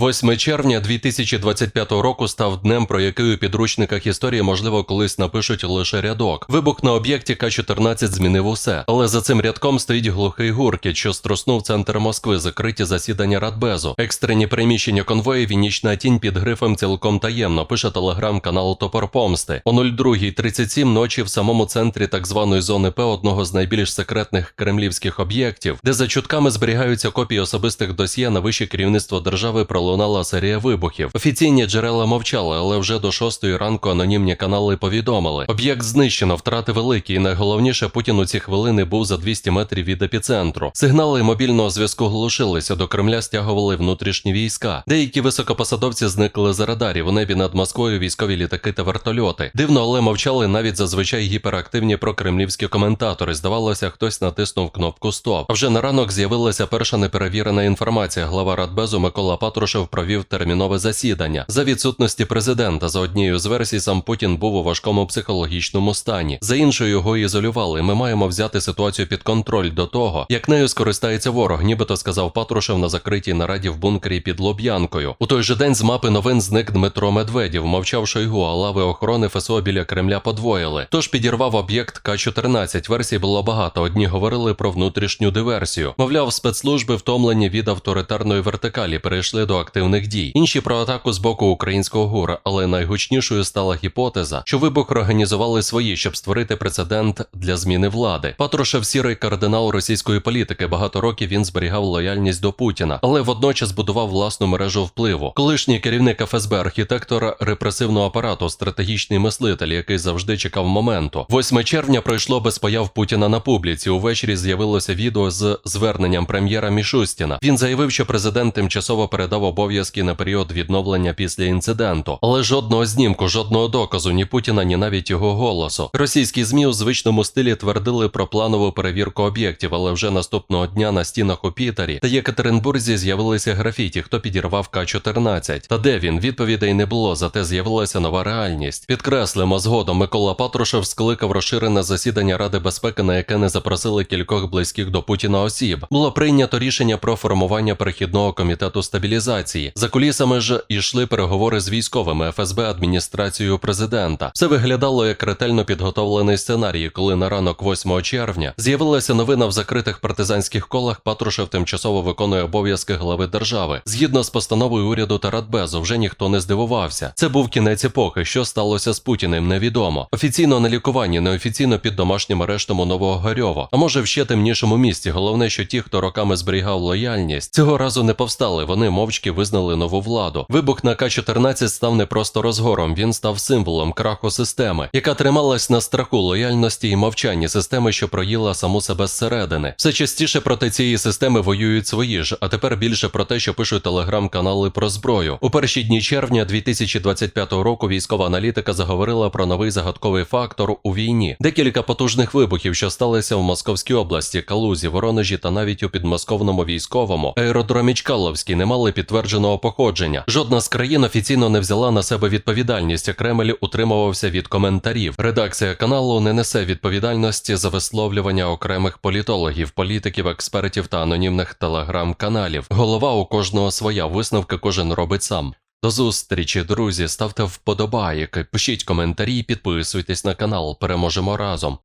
8 червня 2025 року став днем, про який у підручниках історії, можливо, колись напишуть лише рядок. Вибух на об'єкті К-14 змінив усе. Але за цим рядком стоїть глухий гуркіт, що струснув центр Москви, закриті засідання Радбезу. Екстрені приміщення конвоїв і нічна тінь під грифом цілком таємно, пише телеграм-канал Топор Помсти. О 02.37 ночі в самому центрі так званої зони П одного з найбільш секретних кремлівських об'єктів, де за чутками зберігаються копії особистих досьє на вище керівництво держави пролунала серія вибухів. Офіційні джерела мовчали, але вже до шостої ранку анонімні канали повідомили. Об'єкт знищено, втрати великі, і найголовніше Путін у ці хвилини був за 200 метрів від епіцентру. Сигнали мобільного зв'язку глушилися. До Кремля стягували внутрішні війська. Деякі високопосадовці зникли з радарів. У небі над Москвою військові літаки та вертольоти. Дивно, але мовчали навіть зазвичай гіперактивні прокремлівські коментатори. Здавалося, хтось натиснув кнопку Стоп. А вже на ранок з'явилася перша неперевірена інформація. Глава Радбезу Микола Патрушев провів термінове засідання. За відсутності президента, за однією з версій, сам Путін був у важкому психологічному стані. За іншою його ізолювали. Ми маємо взяти ситуацію під контроль до того, як нею скористається ворог, нібито сказав Патрушев на закритій нараді в бункері під Лоб'янкою. У той же день з мапи новин зник Дмитро Медведєв, мовчав Шойгу, а лави охорони ФСО біля Кремля подвоїли. Тож підірвав об'єкт К-14. Версій було багато. Одні говорили про внутрішню диверсію. Мовляв, спецслужби втомлені від авторитарної вертикалі перейшли до активних дій. Інші про атаку з боку українського гура, але найгучнішою стала гіпотеза, що вибух організували свої, щоб створити прецедент для зміни влади. Патрушев сірий кардинал російської політики. Багато років він зберігав лояльність до Путіна, але водночас будував власну мережу впливу. Колишній керівник ФСБ, архітектор репресивного апарату, стратегічний мислитель, який завжди чекав моменту. 8 червня пройшло без появ Путіна на публіці. Увечері з'явилося відео з зверненням прем'єра Мішустіна. Він заявив, що президент тимчасово передав обов'язки на період відновлення після інциденту, але жодного знімку, жодного доказу ні Путіна, ні навіть його голосу. Російські змі у звичному стилі твердили про планову перевірку об'єктів, але вже наступного дня на стінах у Пітері та Єкатеринбурзі з'явилися графіті, хто підірвав К-14. Та де він? Відповідей не було, зате з'явилася нова реальність. Підкреслимо, згодом Микола Патрушев скликав розширене засідання Ради безпеки, на яке не запросили кількох близьких до Путіна осіб. Було прийнято рішення про формування перехідного комітету стабілізації. За кулісами ж йшли переговори з військовими ФСБ адміністрацією президента. Все виглядало як ретельно підготовлений сценарій, коли на ранок 8 червня з'явилася новина в закритих партизанських колах. Патрушев тимчасово виконує обов'язки глави держави. Згідно з постановою уряду та Радбезу, вже ніхто не здивувався. Це був кінець епохи. Що сталося з Путіним, невідомо. Офіційно на лікуванні, неофіційно під домашнім арештом у Новогорьово. А може в ще темнішому місці. Головне, що ті, хто роками зберігав лояльність, цього разу не повстали. Вони мовчки визнали нову владу. Вибух на К-14 став не просто розгором, він став символом краху системи, яка трималась на страху лояльності і мовчанні системи, що проїла саму себе зсередини. Все частіше проти цієї системи воюють свої ж, а тепер більше про те, що пишуть телеграм-канали про зброю. У перші дні червня 2025 року військова аналітика заговорила про новий загадковий фактор у війні. Декілька потужних вибухів, що сталися в Московській області, Калузі, Воронежі та навіть у підмосковному військовому аеродромі Чкаловській не мали підтвердженого походження. Жодна з країн офіційно не взяла на себе відповідальність. а Кремль утримувався від коментарів. Редакція каналу не несе відповідальності за висловлювання окремих політологів, політиків, експертів та анонімних телеграм-каналів. Голова у кожного своя висновки кожен робить сам. До зустрічі, друзі. Ставте вподобайки, пишіть коментарі, підписуйтесь на канал. Переможемо разом.